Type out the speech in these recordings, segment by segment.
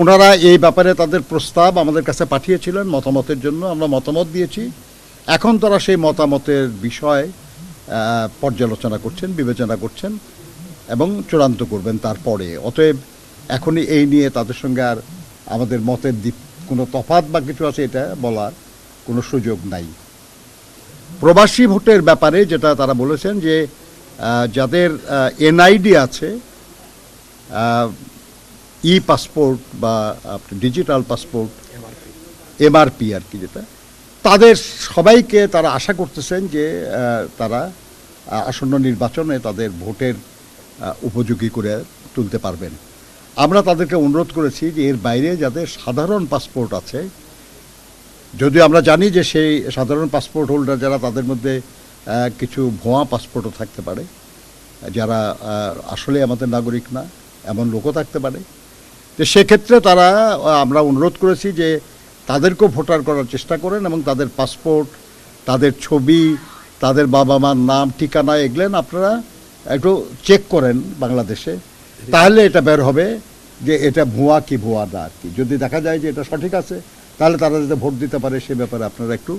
ওনারা এই ব্যাপারে তাদের প্রস্তাব আমাদের কাছে পাঠিয়েছিলেন, মতামতের জন্য আমরা মতামত দিয়েছি। এখন তারা সেই মতামতের বিষয় পর্যালোচনা করছেন, বিবেচনা করছেন এবং চূড়ান্ত করবেন তারপরে। অতএব এখনই এই নিয়ে তাদের সঙ্গে আর আমাদের মতের দিক কোনো তফাৎ বা কিছু আছে এটা বলার কোনো সুযোগ নাই। প্রবাসী ভোটের ব্যাপারে যেটা তারা বলেছেন যে যাদের এনআইডি আছে ই পাসপোর্ট বা ডিজিটাল পাসপোর্ট এমআরপি আর কি যেটা। তাদের সবাইকে তারা আশা করতেছেন যে তারা আসন্ন নির্বাচনে তাদের ভোটের উপযোগী করে তুলতে পারবেন। আমরা তাদেরকে অনুরোধ করেছি যে এর বাইরে যাদের সাধারণ পাসপোর্ট আছে যদিও আমরা জানি যে সেই সাধারণ পাসপোর্ট হোল্ডার যারা তাদের মধ্যে কিছু ভুয়া পাসপোর্টও থাকতে পারে যারা আসলে আমাদের নাগরিক না এমন লোকও থাকতে পারে। তো সেক্ষেত্রে তারা, আমরা অনুরোধ করেছি যে তাদেরকেও ভোটার করার চেষ্টা করেন এবং তাদের পাসপোর্ট, তাদের ছবি, তাদের বাবা মার নাম, ঠিকানা এগুলেন আপনারা একটু চেক করেন বাংলাদেশে। তাহলে এটা বের হবে যে এটা ভুয়া কি ভুয়া না কি। যদি দেখা যায় যে এটা সঠিক আছে, তাহলে তারা যাতে ভোট দিতে পারে সে ব্যাপারে আপনারা একটু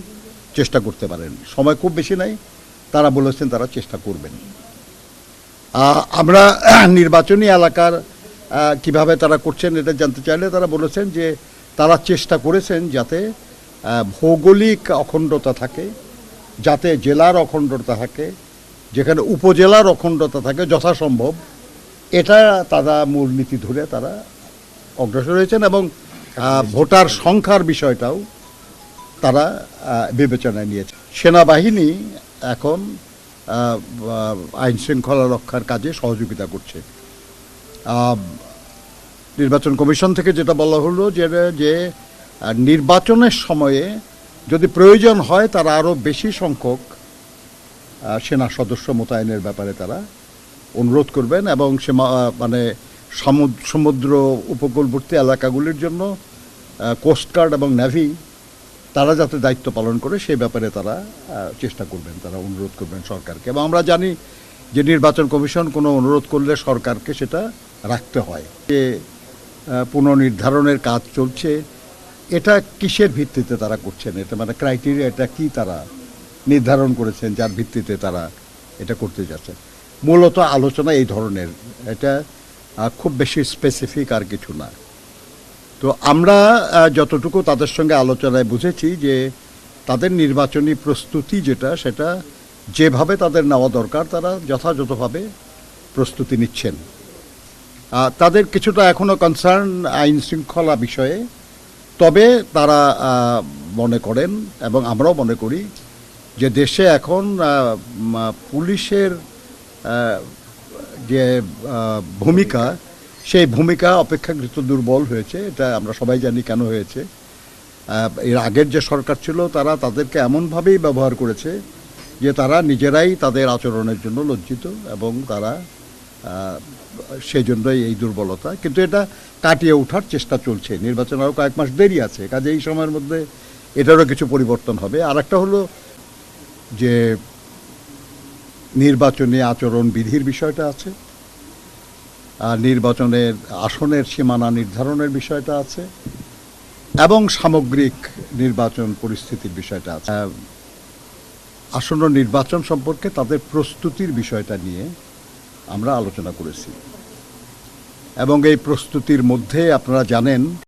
চেষ্টা করতে পারেন। সময় খুব বেশি নাই, তারা বলেছেন তারা চেষ্টা করবেন। আমরা নির্বাচনী এলাকার কীভাবে তারা করছেন এটা জানতে চাইলে তারা বলেছেন যে তারা চেষ্টা করেছেন যাতে ভৌগোলিক অখণ্ডতা থাকে, যাতে জেলার অখণ্ডতা থাকে, যেখানে উপজেলার অখণ্ডতা থাকে যথাসম্ভব। এটা তারা মূলনীতি ধরে তারা অগ্রসর হয়েছেন এবং ভোটার সংখ্যার বিষয়টাও তারা বিবেচনায় নিয়েছে। সেনাবাহিনী এখন আইন শৃঙ্খলা রক্ষার কাজে সহযোগিতা করছে। নির্বাচন কমিশন থেকে যেটা বলা হলো যে যে নির্বাচনের সময়ে যদি প্রয়োজন হয় তারা আরও বেশি সংখ্যক সেনা সদস্য মোতায়েনের ব্যাপারে তারা অনুরোধ করবেন এবং সে মানে সমুদ- সমুদ্র উপকূলবর্তী এলাকাগুলির জন্য কোস্টগার্ড এবং নেভি তারা যাতে দায়িত্ব পালন করে সেই ব্যাপারে তারা চেষ্টা করবেন, তারা অনুরোধ করবেন সরকারকে। এবং আমরা জানি যে নির্বাচন কমিশন কোনো অনুরোধ করলে সরকারকে সেটা রাখতে হয়। যে পুনর্নির্ধারণের কাজ চলছে, এটা কিসের ভিত্তিতে তারা করছেন? এটা মানে ক্রাইটেরিয়া এটা কি তারা নির্ধারণ করেছেন, যার ভিত্তিতে তারা এটা করতে যাচ্ছেন? মূলত আলোচনা এই ধরনের। এটা খুব বেশি স্পেসিফিক আর কিছু না। তো আমরা যতটুকু তাদের সঙ্গে আলোচনায় বুঝেছি যে, তাদের নির্বাচনী প্রস্তুতি যেটা, সেটা যেভাবে তাদের নেওয়া দরকার, তারা যথাযথভাবে প্রস্তুতি নিচ্ছেন। তাদের কিছুটা এখনও কনসার্ন আইন শৃঙ্খলা বিষয়ে। তবে তারা মনে করেন এবং আমরাও মনে করি যে দেশে এখন পুলিশের যে ভূমিকা, সেই ভূমিকা অপেক্ষাকৃত দুর্বল হয়েছে। এটা আমরা সবাই জানি কেন হয়েছে। এর আগের যে সরকার ছিল, তারা তাদেরকে এমনভাবেই ব্যবহার করেছে যে তারা নিজেরাই তাদের আচরণের জন্য লজ্জিত এবং তারা সেই জন্যই এই দুর্বলতা। কিন্তু এটা কাটিয়ে ওঠার চেষ্টা চলছে। নির্বাচন আরও কয়েক মাস দেরি আছে, কাজে এই সময়ের মধ্যে এটারও কিছু পরিবর্তন হবে। আর একটা হলো যে নির্বাচনী আচরণ বিধির বিষয়টা আছে, আর নির্বাচনের আসনের সীমানা নির্ধারণের বিষয়টা আছে, এবং সামগ্রিক নির্বাচন পরিস্থিতির বিষয়টা আছে। আসন্ন নির্বাচন সম্পর্কে তাদের প্রস্তুতির বিষয়টা নিয়ে আমরা আলোচনা করেছি। এবং এই প্রস্তুতির মধ্যে আপনারা জানেন